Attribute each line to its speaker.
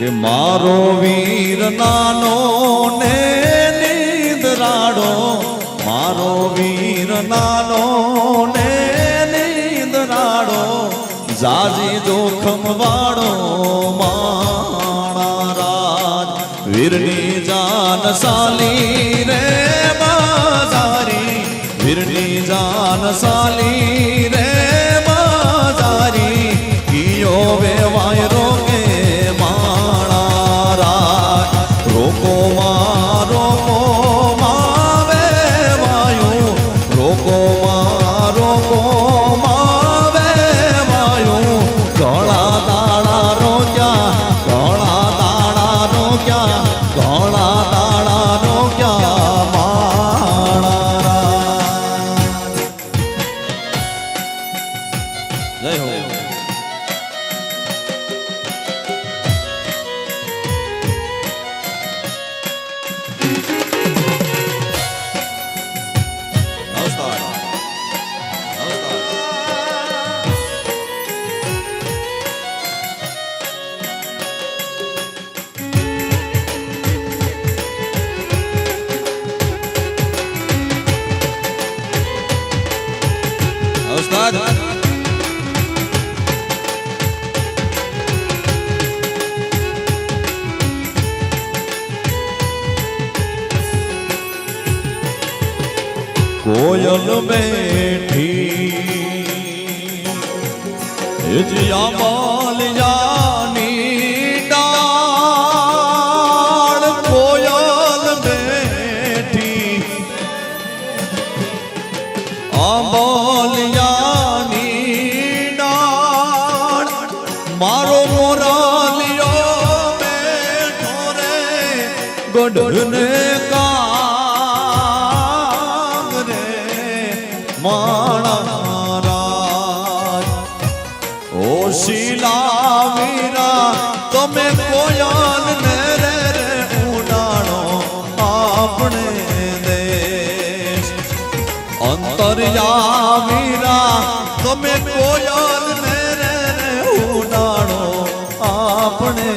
Speaker 1: કે મારો વીર નાનો ને નિંદરાડો મારો વીર નાનો ને નિંદરાડો જાજી જોખમ વાળો માણા રાજ. વીરની જાન સાલી રે બાજારી. વીરની જાન સાલી રોકો માં રોકો માં વેવાયું. રોકો માં નમસ્કાર કોયલ બેઠી એજિયા ગઢને કામ રે માણા ઓ શીલા વીરા તમે કોયલ ને રે રે ઉડાણો આપણે દેશ અંતર્યામીરા તમે કોયલ ને રે રે ઉડાણો આપણે